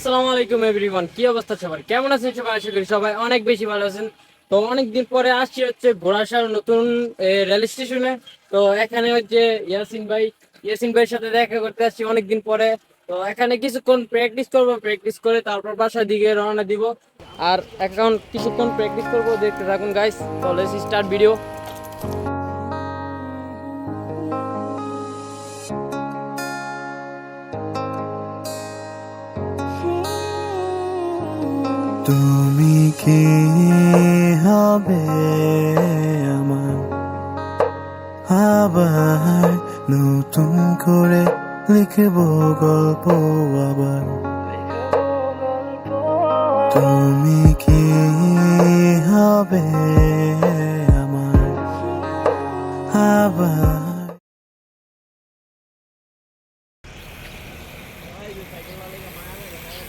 আসসালামু আলাইকুম এভরিওয়ান কি অবস্থা সবার? কেমন আছেন সবাই? আশা করি সবাই অনেক বেশি ভালো আছেন। তো পরে আসছি হচ্ছে নতুন রেল স্টেশনে। তো এখানে হচ্ছে ইয়াসিন ভাই, ইয়াসিন ভাইয়ের সাথে দেখা করতে আসছি অনেকদিন পরে। তো এখানে কিছুক্ষণ প্র্যাকটিস করব প্র্যাকটিস করে তারপর বাসার দিকে রওনা দিব। আর এখন কিছুক্ষণ প্র্যাকটিস করব, দেখতে থাকুন গাইস তো লেটস স্টার্ট ভিডিও তুমি কি হবে আমার? আবার নতুন করে লিখব গল্প আবার। তুমি কি হবে আমার? আবার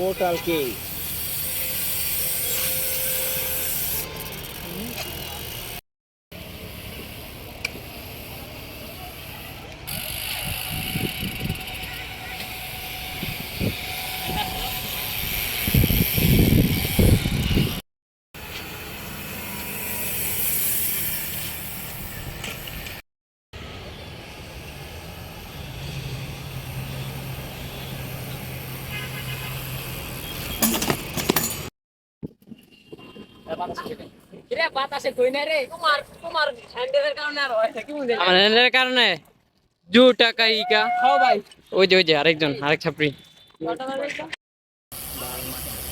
পোর্টাল কে আমার হ্যান্ডেলের কারণে? জু টাকা ইকা ওই যে ওই যে আরেকজন আরেক ছাত্রী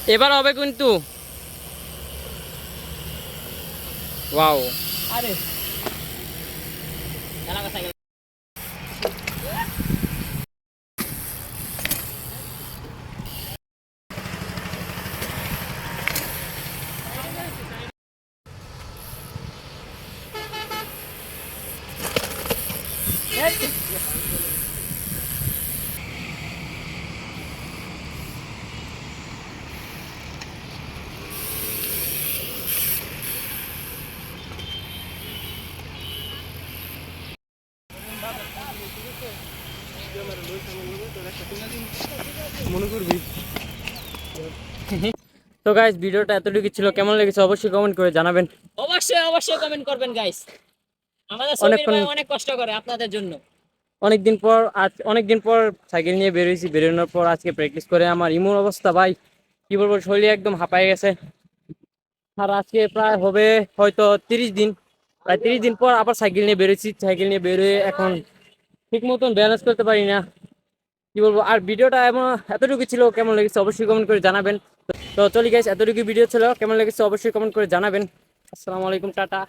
এবার হবে কিন্তু। ওয়াও। তো গাইস ভিডিওটা এতটুকু ছিল। কেমন লেগেছে অবশ্যই কমেন্ট করে জানাবেন। অবশ্যই অবশ্যই কমেন্ট করবেন গাইস অনেকক্ষণ- অনেক কষ্ট করে আপনাদের জন্য। অনেকদিন পর আজ অনেকদিন পর সাইকেল নিয়ে বেরোইছি বেরোনোর পর আজকে প্র্যাকটিস করে আমার অবস্থা ভাই। কি বলব শরীর একদম হাঁপায় গেছে। আর আজকে প্রায় হবে হয়তো তিরিশ দিন। প্রায় তিরিশ দিন পর আবার সাইকেল নিয়ে সাইকেল নিয়ে বেরোয় এখন ঠিক মতন ব্যালেন্স করতে পারি না। কি বলব আর ভিডিওটা এমন এতটুকু ছিল কেমন লেগেছে অবশ্যই কমেন্ট করে জানাবেন। তো চলি গাইস এতটুকু ভিডিও ছিল কেমন লেগেছে অবশ্যই কমেন্ট করে জানাবেন। আসসালামু আলাইকুম টাটা।